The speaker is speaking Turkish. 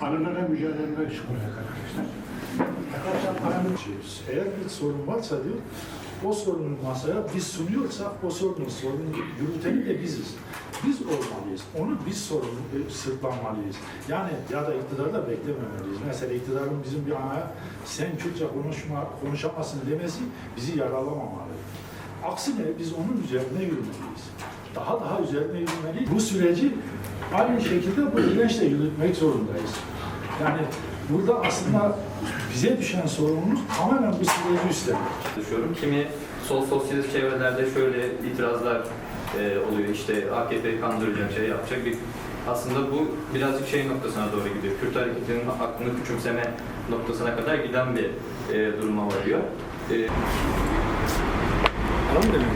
Arılara mücadele çıkacak arkadaşlar. Arının eğer bir sorun varsa diyor, o sorunu masaya biz sunuyorsak o sorunun sorunu yürüteni de biziz. Biz olmalıyız. Onu biz sorunu e, sırtlanmalıyız. Yani ya da iktidarda beklememeliyiz. Mesela iktidarın bizim bir anaya sen Kürtçe konuşma, konuşamazsın demesi bizi yaralamamalı. Aksine biz onun üzerine yürümeliyiz. Daha daha üzerine yürümeliyiz. Bu süreci aynı şekilde bu dirençle yürütmek zorundayız. Yani burada aslında bize düşen sorumluluk tamamen bu süreci üstlenmek. çalışıyorum. Kimi sol sosyalist çevrelerde şöyle itirazlar e, oluyor. İşte AKP'yi kandıracak şey yapacak bir aslında bu birazcık şey noktasına doğru gidiyor. Kürt hareketinin aklını küçümseme noktasına kadar giden bir e, duruma varıyor. E, Anladın mı?